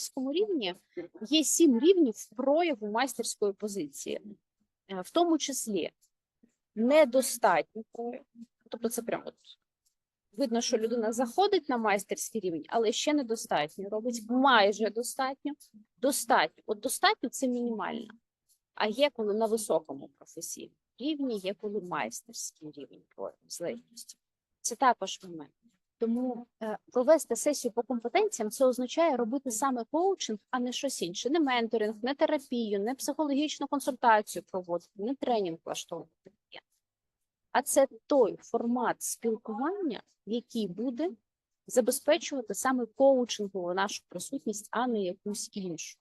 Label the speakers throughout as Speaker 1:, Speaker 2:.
Speaker 1: майстерському рівні є сім рівнів прояву майстерської позиції, Е, в тому числі недостатньо. Тобто, це прямо от видно, що людина заходить на майстерський рівень, але ще недостатньо робить майже достатньо. Достатньо. От достатньо це мінімально. А є коли на високому професійному рівні, є коли майстерський рівень прояву злетності. Це також момент. Тому е, провести сесію по компетенціям це означає робити саме коучинг, а не щось інше. Не менторинг, не терапію, не психологічну консультацію проводити, не тренінг влаштовувати. А це той формат спілкування, який буде забезпечувати саме коучингову нашу присутність, а не якусь іншу.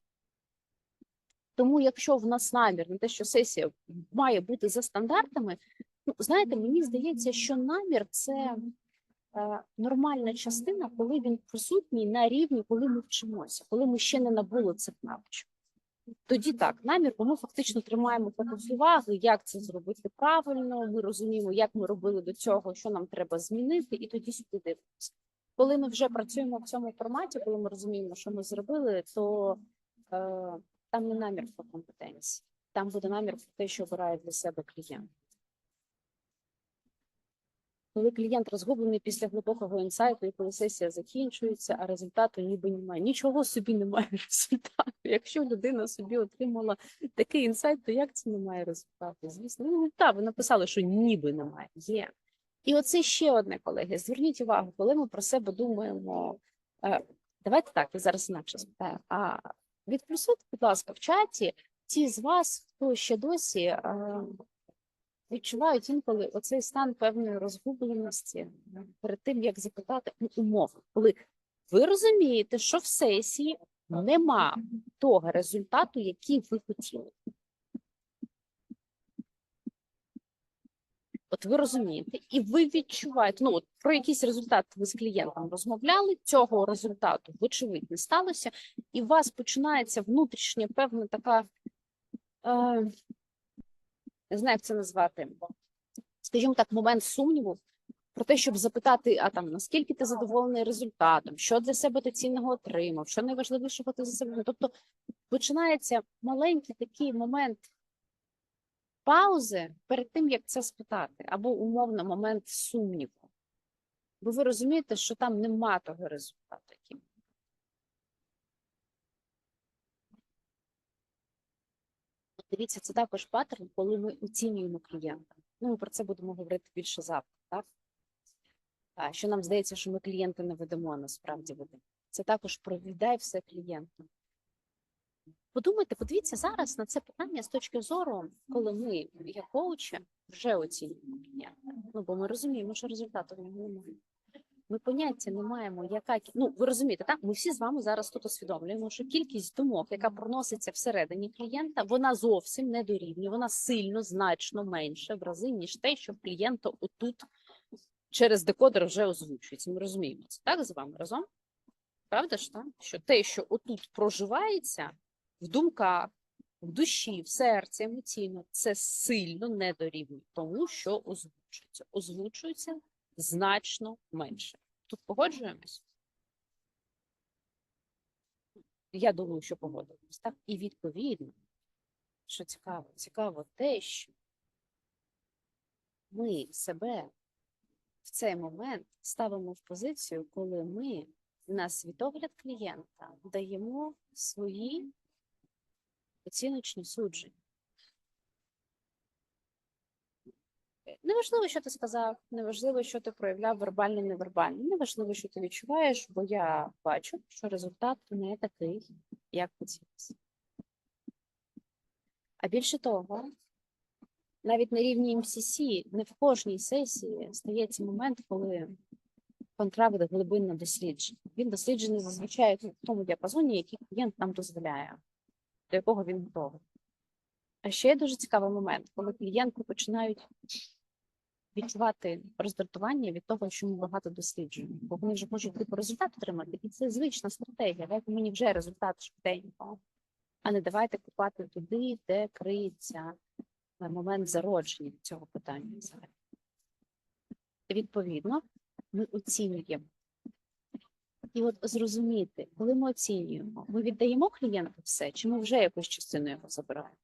Speaker 1: Тому, якщо в нас намір на те, що сесія має бути за стандартами, ну знаєте, мені здається, що намір це нормальна частина, коли він присутній на рівні, коли ми вчимося, коли ми ще не набули цих навичок. Тоді так, намір, бо ми фактично тримаємо фокус уваги, як це зробити правильно. Ми розуміємо, як ми робили до цього, що нам треба змінити, і тоді сюди дивимося. Коли ми вже працюємо в цьому форматі, коли ми розуміємо, що ми зробили, то е, там не намір про компетенції, там буде намір про те, що обирає для себе клієнт. Коли клієнт розгублений після глибокого інсайту, і коли сесія закінчується, а результату ніби немає. Нічого собі немає результату. Якщо людина собі отримала такий інсайт, то як це немає результату? Звісно, ну так, ви написали, що ніби немає. Є. І оце ще одне, колеги. Зверніть увагу, коли ми про себе думаємо. е, Давайте так, я зараз інакше спитаю. А відплюсуйте, будь ласка, в чаті ті з вас, хто ще досі е, відчувають інколи оцей стан певної розгубленості перед тим, як запитати ну, умов, коли ви розумієте, що в сесії нема того результату, який ви хотіли. От ви розумієте, і ви відчуваєте, ну от про якийсь результат ви з клієнтом розмовляли, цього результату, вочевидь, не сталося, і у вас починається внутрішня певна така, е, не знаю, як це назвати, скажімо так, момент сумніву про те, щоб запитати, а там наскільки ти задоволений результатом, що для себе ти цінного отримав, що найважливішого ти за себе. Тобто починається маленький такий момент паузи перед тим, як це спитати, або умовно момент сумніву. Бо ви розумієте, що там нема того результату. який От Дивіться, це також паттерн, коли ми оцінюємо клієнта. Ну, ми про це будемо говорити більше завтра, так? А що нам здається, що ми клієнта не ведемо, а насправді ведемо. Це також про віддай все клієнту. Подумайте, подивіться зараз на це питання з точки зору, коли ми, як коучі, вже оцінюємо клієнта. Ну, бо ми розуміємо, що результату в нього немає. Ми поняття не маємо, яка ну ви розумієте, так? Ми всі з вами зараз тут усвідомлюємо, що кількість думок, яка проноситься всередині клієнта, вона зовсім не дорівнює, вона сильно, значно менше в рази, ніж те, що клієнта отут через декодер вже озвучується. Ми розуміємо це так з вами разом? Правда ж так? Що те, що отут проживається в думках, в душі, в серці, емоційно, це сильно не дорівнює тому, що озвучується. Озвучується значно менше. Тут погоджуємось? Я думаю, що погодимось. Так, і відповідно, що цікаво, цікаво те, що ми себе в цей момент ставимо в позицію, коли ми на світогляд клієнта даємо свої оціночні судження. Неважливо, що ти сказав, неважливо, що ти проявляв вербально, невербально. Неважливо, що ти відчуваєш, бо я бачу, що результат не такий, як хотілося. А більше того, навіть на рівні МСС, не в кожній сесії стається момент, коли контракт глибинно досліджений. Він досліджений зазвичай в тому діапазоні, який клієнт нам дозволяє, до якого він готовий. А ще є дуже цікавий момент, коли клієнти починають відчувати роздратування від того, що ми багато досліджуємо, бо вони вже хочуть типу результат отримати, і це звична стратегія. Дайте мені вже результат швиденько, а не давайте купати туди, де криється е, момент зародження цього питання. взагалі. Відповідно, ми оцінюємо І от зрозуміти, коли ми оцінюємо, ми віддаємо клієнту все, чи ми вже якусь частину його забираємо?